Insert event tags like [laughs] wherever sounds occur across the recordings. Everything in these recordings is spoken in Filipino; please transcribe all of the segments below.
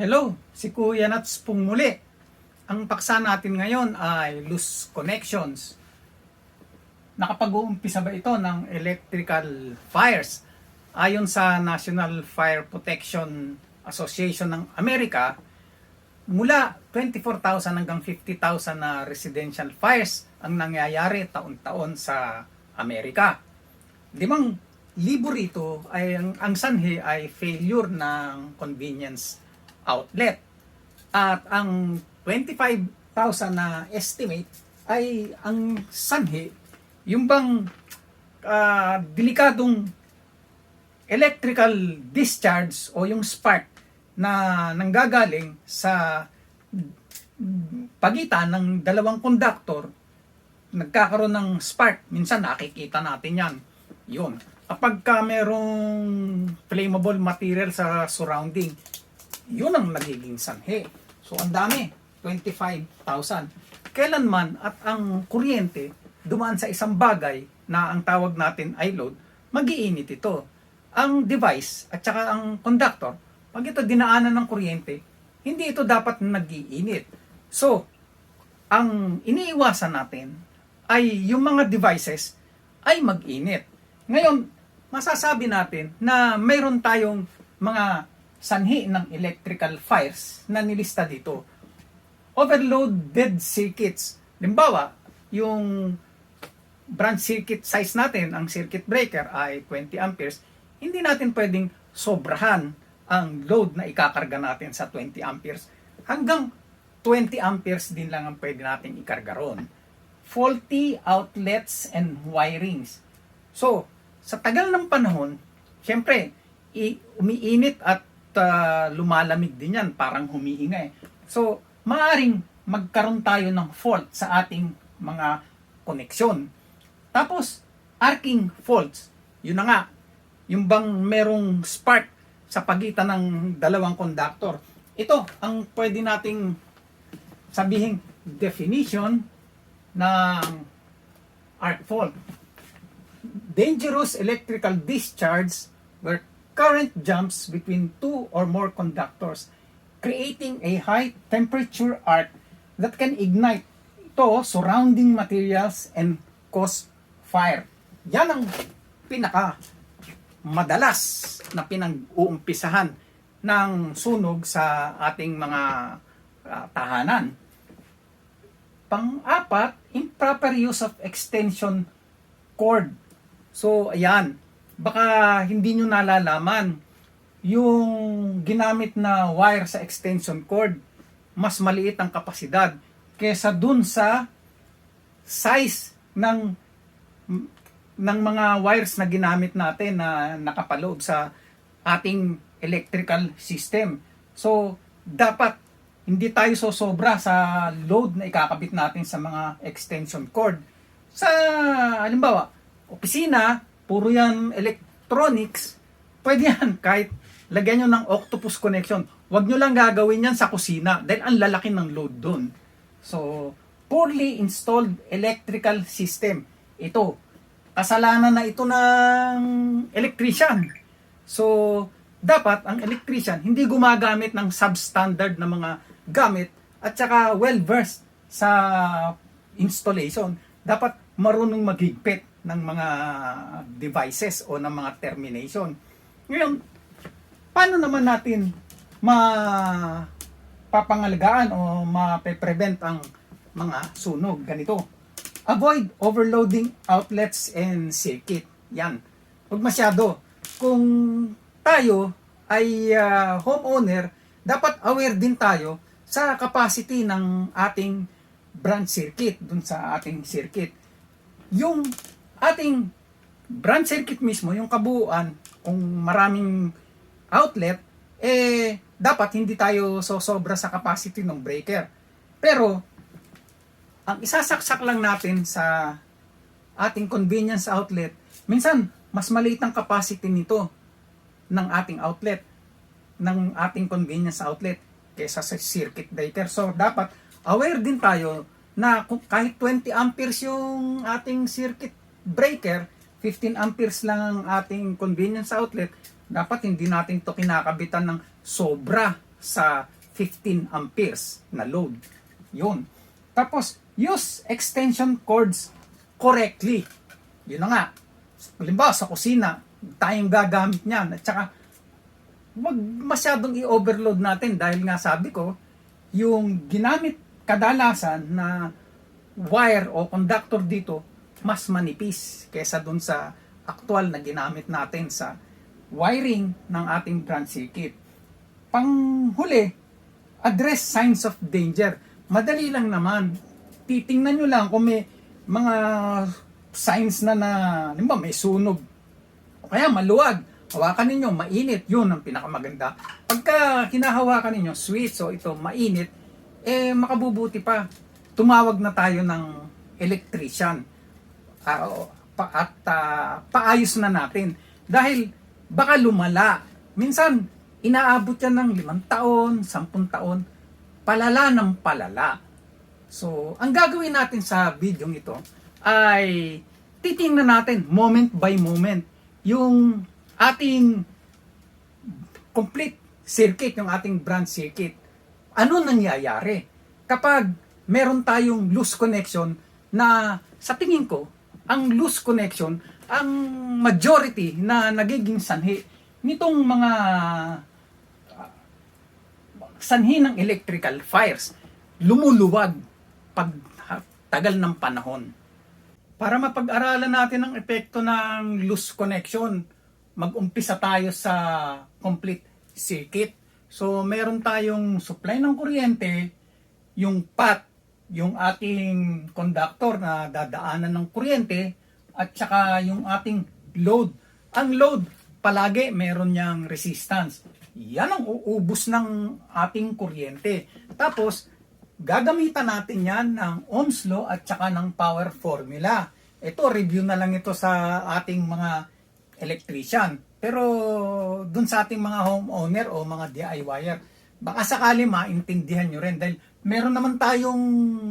Hello, si Kuya Nats pong muli. Ang paksa natin ngayon ay loose connections. Nakapag-uumpisa ba ito ng electrical fires? Ayon sa National Fire Protection Association ng Amerika, mula 24,000 hanggang 50,000 na residential fires ang nangyayari taon-taon sa Amerika. Limang libo rito ay ang, ang sanhi ay failure ng convenience outlet. At ang 25,000 na estimate ay ang sanhi yung bang ah, delikadong electrical discharge o yung spark na nanggagaling sa pagitan ng dalawang conductor nagkakaroon ng spark. Minsan nakikita natin yan. Yun. Kapag ka merong flammable material sa surrounding, yun ang nagiging sanhi. So, ang dami. 25,000. Kailanman at ang kuryente dumaan sa isang bagay na ang tawag natin ay load, magiinit ito. Ang device at saka ang conductor, pag ito dinaanan ng kuryente, hindi ito dapat nagiinit. So, ang iniiwasan natin ay yung mga devices ay mag-init. Ngayon, masasabi natin na mayroon tayong mga sanhi ng electrical fires na nilista dito. Overloaded circuits. Limbawa, yung branch circuit size natin, ang circuit breaker ay 20 amperes, hindi natin pwedeng sobrahan ang load na ikakarga natin sa 20 amperes. Hanggang 20 amperes din lang ang pwede natin ikarga ron. Faulty outlets and wirings. So, sa tagal ng panahon, syempre, umiinit at ah, lumalamig din yan, parang humiingay. So, maaring magkaroon tayo ng fault sa ating mga koneksyon. Tapos, arcing faults. Yun na nga, yung bang merong spark sa pagitan ng dalawang conductor. Ito ang pwede nating sabihin definition ng arc fault. Dangerous electrical discharge where current jumps between two or more conductors creating a high temperature arc that can ignite ito surrounding materials and cause fire. Yan ang pinaka madalas na pinag-uumpisahan ng sunog sa ating mga ah, tahanan. Pang-apat, improper use of extension cord. So, ayan, baka hindi nyo nalalaman yung ginamit na wire sa extension cord, mas maliit ang kapasidad kesa dun sa size ng ng mga wires na ginamit natin na nakapaloob sa ating electrical system. So, dapat hindi tayo sosobra sa load na ikakabit natin sa mga extension cord. Sa, halimbawa, opisina, puro yan electronics, pwede yan kahit lagyan nyo ng octopus connection. Huwag nyo lang gagawin yan sa kusina dahil ang lalaki ng load doon. So, poorly installed electrical system. Ito, kasalanan na ito ng electrician. So, dapat ang electrician hindi gumagamit ng substandard na mga gamit at saka well-versed sa installation. Dapat marunong maghigpit ng mga devices o ng mga termination. Ngayon, paano naman natin mapapangalagaan o mape-prevent ang mga sunog ganito? Avoid overloading outlets and circuit. Yan. Huwag masyado. Kung tayo ay ah, homeowner, dapat aware din tayo sa capacity ng ating branch circuit dun sa ating circuit. Yung ating branch circuit mismo, yung kabuuan, kung maraming outlet, eh, dapat hindi tayo sosobra sa capacity ng breaker. Pero, ang isasaksak lang natin sa ating convenience outlet, minsan, mas maliit ang capacity nito ng ating outlet, ng ating convenience outlet kaysa sa circuit breaker. So, dapat aware din tayo na kahit 20 amperes yung ating circuit breaker, 15 amperes lang ang ating convenience outlet, dapat hindi natin to kinakabitan ng sobra sa 15 amperes na load. Yun. Tapos, use extension cords correctly. Yun na nga. Halimbawa, sa kusina, tayong gagamit niyan. At saka, wag masyadong i-overload natin dahil nga sabi ko, yung ginamit kadalasan na wire o conductor dito, mas manipis kesa dun sa actual na ginamit natin sa wiring ng ating branch circuit. Panghuli, address signs of danger. Madali lang naman. Titingnan nyo lang kung may mga signs na na, limba, may sunog. O kaya maluwag. Hawakan ninyo, mainit. Yun ang pinakamaganda. Pagka kinahawakan ninyo, switch o ito, mainit, eh makabubuti pa. Tumawag na tayo ng electrician. O, pa, at ah, paayos na natin. Dahil baka lumala. Minsan, inaabot yan ng limang taon, sampung taon, palala ng palala. So, ang gagawin natin sa video ito ay titingnan natin moment by moment yung ating complete circuit, yung ating branch circuit. Ano nangyayari kapag meron tayong loose connection na sa tingin ko, ang loose connection, ang majority na nagiging sanhi nitong mga ah, sanhi ng electrical fires lumuluwag pag tagal ng panahon. Para mapag-aralan natin ang epekto ng loose connection, mag-umpisa tayo sa complete circuit. So, meron tayong supply ng kuryente, yung path, yung ating conductor na dadaanan ng kuryente, at saka yung ating load. Ang load, palagi meron niyang resistance. Yan ang uubos ng ating kuryente. Tapos, gagamitan natin yan ng Ohm's Law at saka ng power formula. Ito, review na lang ito sa ating mga electrician. Pero dun sa ating mga homeowner o mga DIYer, baka sakali maintindihan nyo rin dahil meron naman tayong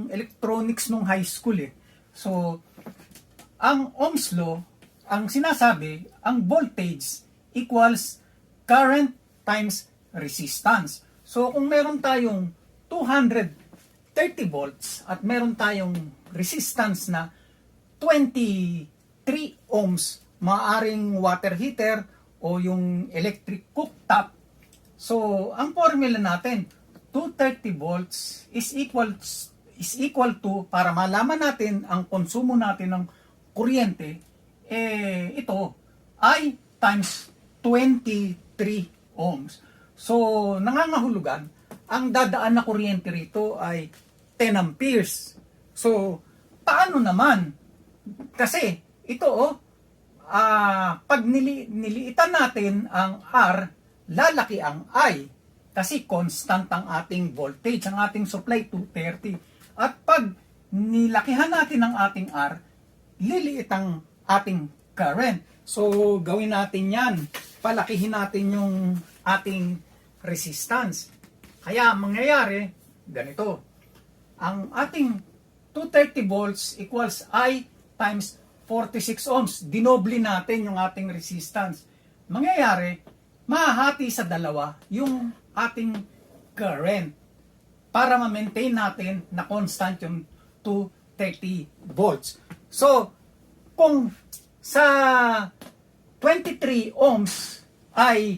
electronics nung high school eh. So, ang Ohm's Law, ang sinasabi, ang voltage equals current times resistance. So, kung meron tayong 230 volts at meron tayong resistance na 23 ohms, maaring water heater o yung electric cooktop. So, ang formula natin, 230 volts is equal is equal to para malaman natin ang konsumo natin ng kuryente eh ito ay times 23 ohms. So, nangangahulugan ang dadaan na kuryente rito ay 10 amperes. So, paano naman? Kasi ito oh, ah pag nili, niliitan natin ang R, lalaki ang I. Kasi constant ang ating voltage, ang ating supply 230. At pag nilakihan natin ang ating R, liliit ang ating current. So, gawin natin yan. Palakihin natin yung ating resistance. Kaya, ang mangyayari, ganito. Ang ating 230 volts equals I times 46 ohms. Dinoble natin yung ating resistance. Mangyayari, mahahati sa dalawa yung ating current para ma-maintain natin na constant yung 230 volts. So, kung sa 23 ohms ay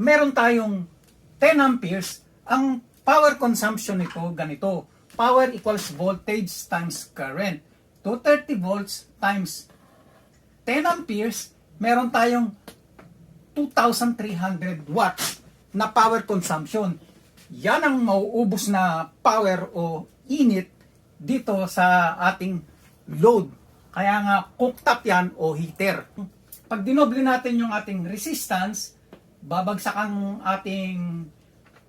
meron tayong 10 amperes, ang power consumption nito ganito. Power equals voltage times current. 230 volts times 10 amperes, meron tayong 2,300 watts na power consumption. Yan ang mauubos na power o init dito sa ating load. Kaya nga cooktop yan o heater. Pag dinoble natin yung ating resistance, babagsak ang ating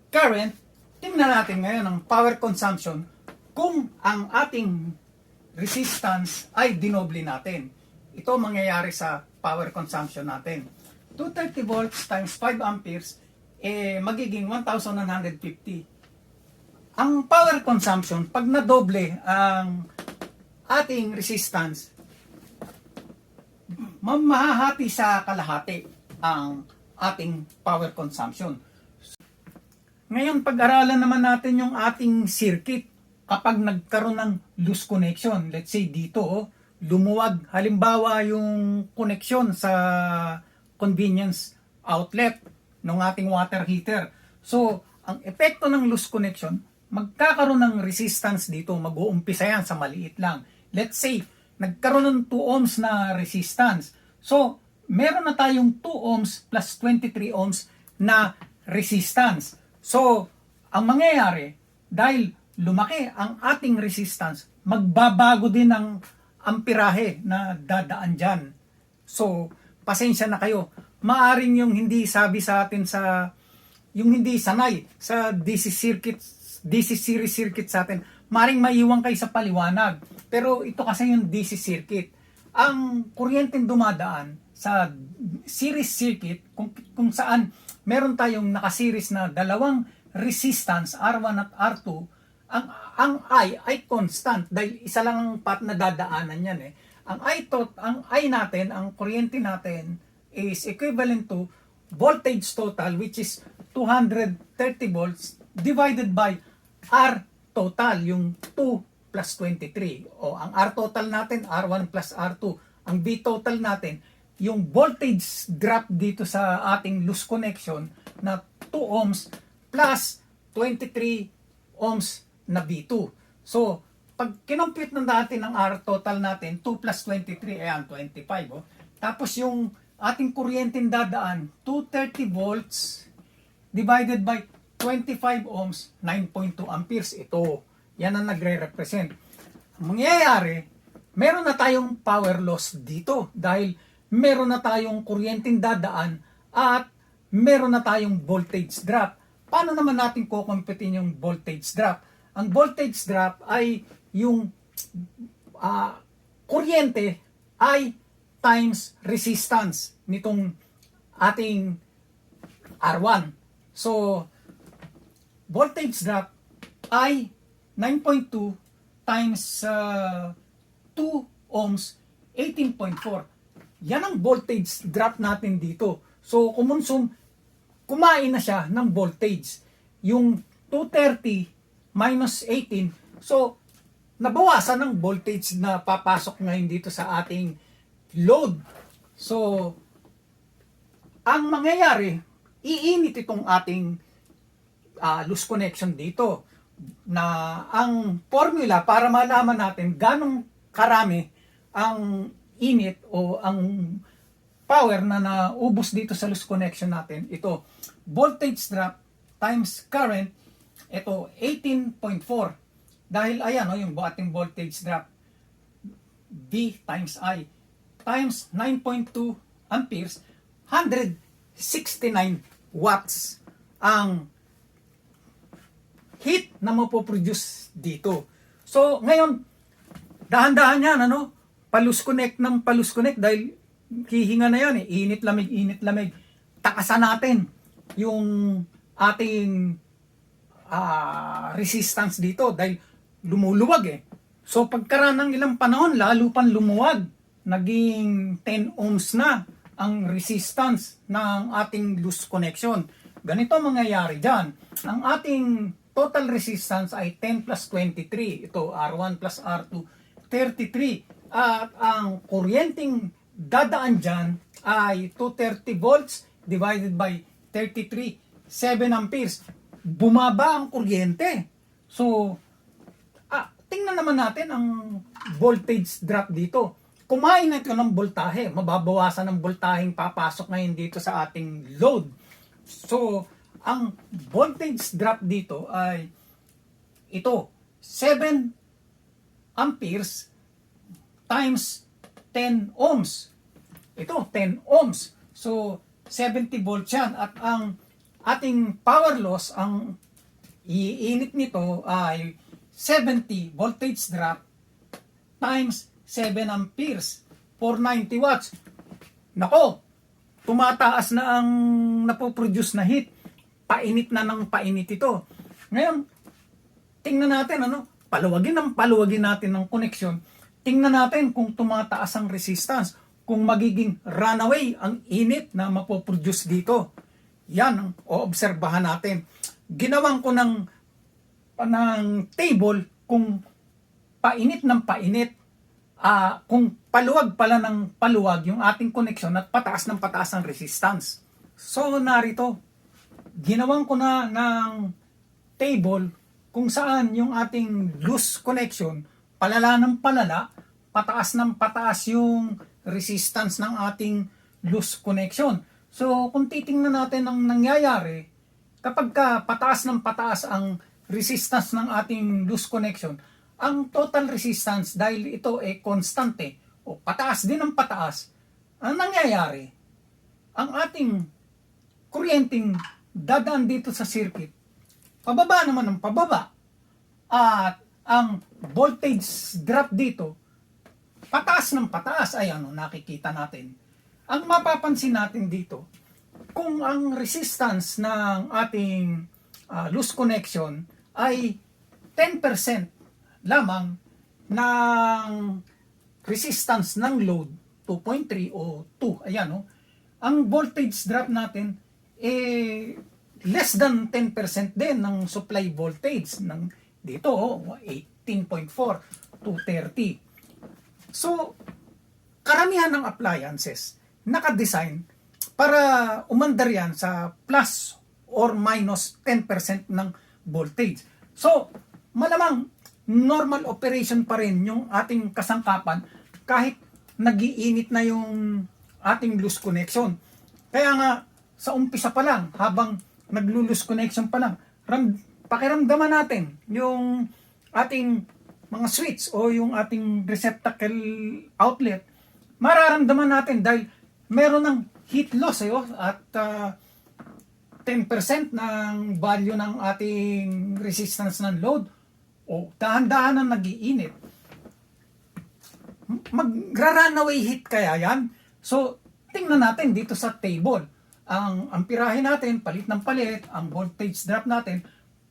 current, tingnan natin ngayon ang power consumption kung ang ating resistance ay dinoble natin. Ito mangyayari sa power consumption natin. 230 volts times 5 amperes, eh, magiging 1,150. Ang power consumption, pag nadoble ang ating resistance, ma- mahahati sa kalahati ang ating power consumption. Ngayon, pag-aralan naman natin yung ating circuit kapag nagkaroon ng loose connection. Let's say dito, oh, lumuwag halimbawa yung connection sa convenience outlet ng ating water heater. So, ang epekto ng loose connection, magkakaroon ng resistance dito. Mag-uumpisa yan sa maliit lang. Let's say, nagkaroon ng 2 ohms na resistance. So, meron na tayong 2 ohms plus 23 ohms na resistance. So, ang mangyayari, dahil lumaki ang ating resistance, magbabago din ang ampirahe na dadaan dyan. So, pasensya na kayo. Maaring yung hindi sabi sa atin sa, yung hindi sanay sa DC circuit, DC series circuit sa atin, maaring maiwan kayo sa paliwanag. Pero ito kasi yung DC circuit. Ang kuryenteng dumadaan sa series circuit, kung, kung saan meron tayong nakaseries na dalawang resistance, R1 at R2, ang ang I ay constant dahil isa lang ang path na dadaanan yan eh. Ang I tot, ang I natin, ang kuryente natin is equivalent to voltage total which is 230 volts divided by R total yung 2 plus 23. O ang R total natin R1 plus R2. Ang V total natin yung voltage drop dito sa ating loose connection na 2 ohms plus 23 ohms na V2. So, pag kinompute na natin ang R total natin, 2 plus 23, ayan, 25. Oh. Tapos yung ating kuryenteng dadaan, 230 volts divided by 25 ohms, 9.2 amperes. Ito, yan ang nagre-represent. Ang mangyayari, meron na tayong power loss dito dahil meron na tayong kuryenteng dadaan at meron na tayong voltage drop. Paano naman natin kukumpitin yung voltage drop? Ang voltage drop ay yung ah, kuryente ay times resistance nitong ating R1. So, voltage drop ay 9.2 times ah, 2 ohms, 18.4. Yan ang voltage drop natin dito. So, kumunsum, kumain na siya ng voltage. Yung 230 minus 18, so, nabawasan ng voltage na papasok ngayon dito sa ating load. So, ang mangyayari, iinit itong ating ah, loose connection dito na ang formula para malaman natin ganong karami ang init o ang power na naubos dito sa loose connection natin, ito, voltage drop times current, ito, 18.4. Dahil ayan, o, yung ating voltage drop, V times I, times 9.2 amperes, 169 watts ang heat na mapoproduce dito. So, ngayon, dahan-dahan yan, ano? Palus connect ng palus connect dahil hihinga na yan eh. Init lamig, init lamig. Takasan natin yung ating ah, resistance dito dahil lumuluwag eh. So pagkaraan ng ilang panahon, lalo pang lumuwag. Naging 10 ohms na ang resistance ng ating loose connection. Ganito ang mangyayari dyan. Ang ating total resistance ay 10 plus 23. Ito, R1 plus R2, 33. At ang kuryenteng dadaan dyan ay 230 volts divided by 33, 7 amperes. Bumaba ang kuryente. So, tingnan naman natin ang voltage drop dito. Kumain na ito ng voltahe. Mababawasan ng voltaheng papasok ngayon dito sa ating load. So, ang voltage drop dito ay ito, 7 amperes times 10 ohms. Ito, 10 ohms. So, 70 volts yan. At ang ating power loss, ang iinit nito ay 70 voltage drop times 7 amperes, 490 watts. Nako, tumataas na ang napoproduce na heat. Painit na ng painit ito. Ngayon, tingnan natin ano, paluwagin ng paluwagin natin ng connection. Tingnan natin kung tumataas ang resistance, kung magiging runaway ang init na mapoproduce dito. Yan ang oobserbahan natin. ginawan ko ng ng table kung painit ng painit ah kung paluwag pala ng paluwag yung ating connection at pataas ng pataas ang resistance. So narito, ginawan ko na ng table kung saan yung ating loose connection palala ng palala, pataas ng pataas yung resistance ng ating loose connection. So kung titingnan natin ang nangyayari, kapag ka pataas ng pataas ang resistance ng ating loose connection, ang total resistance dahil ito ay konstante o pataas din ang pataas, ang nangyayari, ang ating kuryenteng dadaan dito sa circuit, pababa naman ng pababa. At ang voltage drop dito, pataas ng pataas. Ay ano, nakikita natin. Ang mapapansin natin dito, kung ang resistance ng ating ah, loose connection ay 10% lamang ng resistance ng load 2.3 o 2 ayan no? Ang voltage drop natin eh less than 10% din ng supply voltage ng dito oh, 18.4 to 30 so karamihan ng appliances naka-design para umandar yan sa plus or minus 10% ng voltage. So, malamang normal operation pa rin yung ating kasangkapan kahit nagiinit na yung ating loose connection. Kaya nga, sa umpisa pa lang, habang naglo-loose connection pa lang, ram, pakiramdaman natin yung ating mga switch o yung ating receptacle outlet, mararamdaman natin dahil meron ng heat loss eh, oh, at ah, 10% ng value ng ating resistance ng load o dahan-dahan na nagiinit. Magra-runaway heat kaya yan? So, tingnan natin dito sa table. Ang ampirahe natin, palit ng palit, ang voltage drop natin,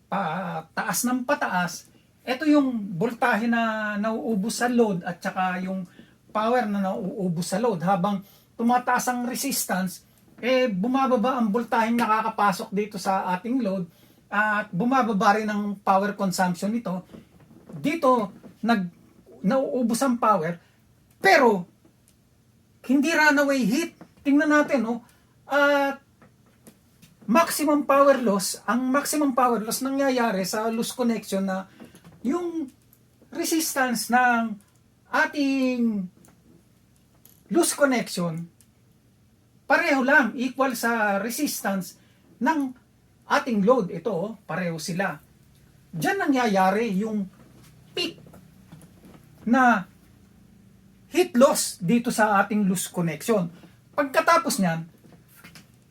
pataas ng pataas. Ito yung voltahe na nauubos sa load at saka yung power na nauubos sa load habang tumataas ang resistance eh bumababa ang voltaheng nakakapasok dito sa ating load at bumababa rin ang power consumption nito. Dito nag nauubos ang power pero hindi runaway heat. Tingnan natin no. At maximum power loss, ang maximum power loss nangyayari sa loose connection na yung resistance ng ating loose connection pareho lang, equal sa resistance ng ating load. Ito, oh, pareho sila. Diyan nangyayari yung peak na heat loss dito sa ating loose connection. Pagkatapos niyan,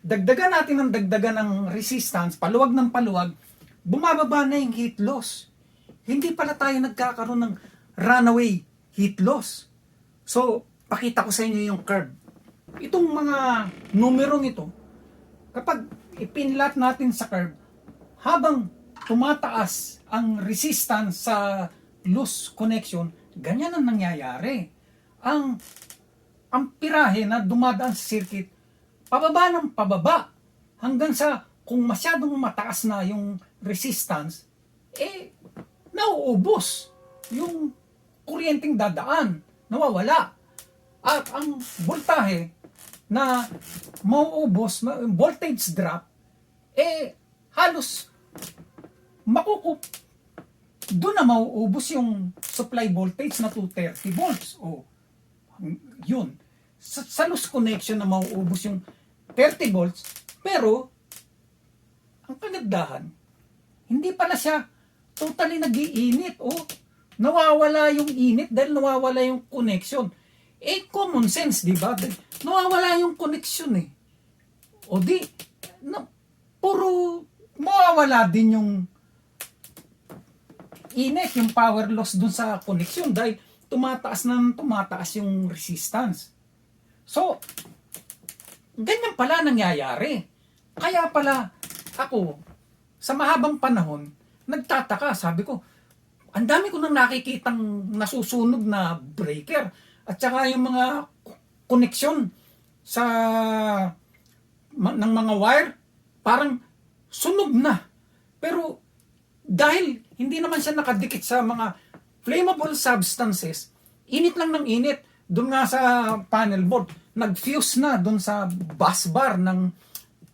dagdagan natin ng dagdagan ng resistance, paluwag ng paluwag, bumababa na yung heat loss. Hindi pala tayo nagkakaroon ng runaway heat loss. So, pakita ko sa inyo yung curve itong mga numerong ito, kapag ipinlat natin sa curve, habang tumataas ang resistance sa loose connection, ganyan ang nangyayari. Ang ang pirahe na dumadaan sa circuit, pababa ng pababa, hanggang sa kung masyadong mataas na yung resistance, eh, nauubos yung kuryenteng dadaan, nawawala. At ang voltahe na mauubos, ma- voltage drop, eh halos makukup doon na mauubos yung supply voltage na 230 volts. O, yun. Sa, sa loose connection na mauubos yung 30 volts, pero, ang kagandahan, hindi pala siya totally nagiinit. O, nawawala yung init dahil nawawala yung connection. Eh, common sense, di ba? Nawawala yung connection eh. O di, na, puro mawawala din yung init, yung power loss dun sa connection dahil tumataas na tumataas yung resistance. So, ganyan pala nangyayari. Kaya pala ako, sa mahabang panahon, nagtataka, sabi ko, ang dami ko nang nakikitang nasusunog na breaker at saka yung mga koneksyon sa ng mga wire parang sunog na Pero dahil hindi naman siya nakadikit sa mga flammable substances, init lang ng init. Doon nga sa panel board, nag-fuse na doon sa bus bar ng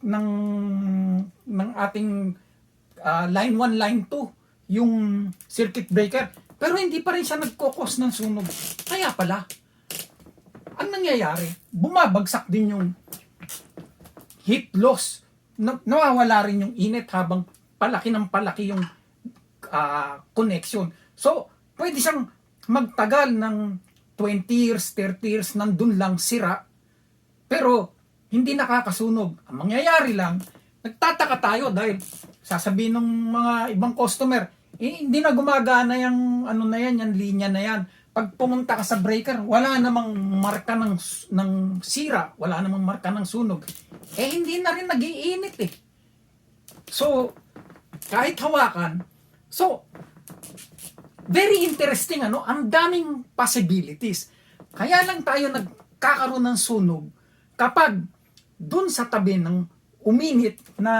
ng ng ating ah, line 1, line 2, yung circuit breaker. Pero hindi pa rin siya nagkokos ng sunog. Kaya pala, ang nangyayari, bumabagsak din yung heat loss. Na, nawawala rin yung init habang palaki ng palaki yung ah, connection. So, pwede siyang magtagal ng 20 years, 30 years, nandun lang sira. Pero, hindi nakakasunog. Ang mangyayari lang, nagtataka tayo dahil sasabihin ng mga ibang customer, eh, hindi na gumagana yung ano na yan, yung linya na yan. Pag pumunta ka sa breaker, wala namang marka ng, ng sira, wala namang marka ng sunog. Eh, hindi na rin nagiinit eh. So, kahit hawakan, so, very interesting ano, ang daming possibilities. Kaya lang tayo nagkakaroon ng sunog kapag dun sa tabi ng uminit na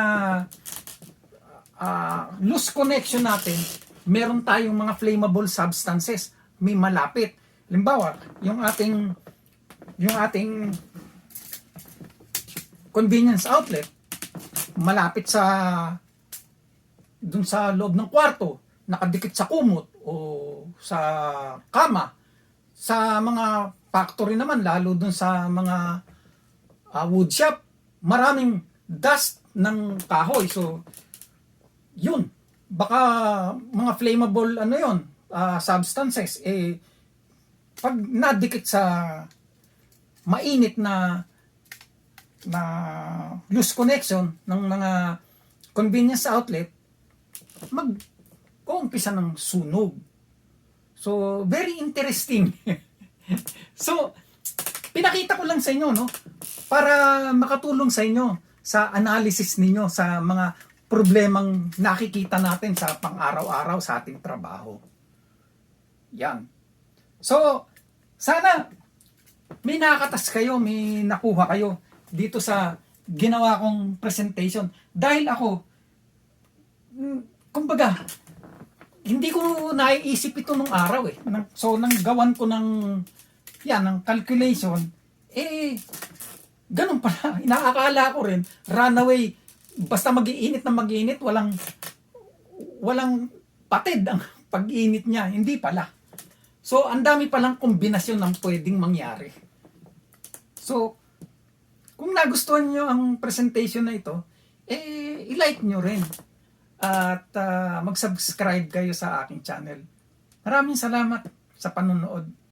ah, loose connection natin, meron tayong mga flammable substances, may malapit. Halimbawa, yung ating yung ating convenience outlet malapit sa dun sa loob ng kwarto, nakadikit sa kumot o sa kama. Sa mga factory naman, lalo dun sa mga ah, wood shop, maraming dust ng kahoy. So, yun. Baka mga flammable ano yun, ah, substances, eh, pag nadikit sa mainit na na loose connection ng mga convenience outlet, mag uumpisa ng sunog. So, very interesting. [laughs] so, pinakita ko lang sa inyo, no? Para makatulong sa inyo sa analysis ninyo sa mga problemang nakikita natin sa pang-araw-araw sa ating trabaho. Yan. So, sana may nakatas kayo, may nakuha kayo dito sa ginawa kong presentation. Dahil ako, mm, kumbaga, hindi ko naiisip ito nung araw eh. So, nang gawan ko ng, yan, ng calculation, eh, ganun pala. [laughs] Inaakala ko rin, runaway, basta mag-iinit na mag-iinit, walang, walang patid ang [laughs] pag-init niya. Hindi pala. So, ang dami palang kombinasyon ng pwedeng mangyari. So, kung nagustuhan nyo ang presentation na ito, eh, i-like nyo rin. At ah, mag-subscribe kayo sa aking channel. Maraming salamat sa panonood.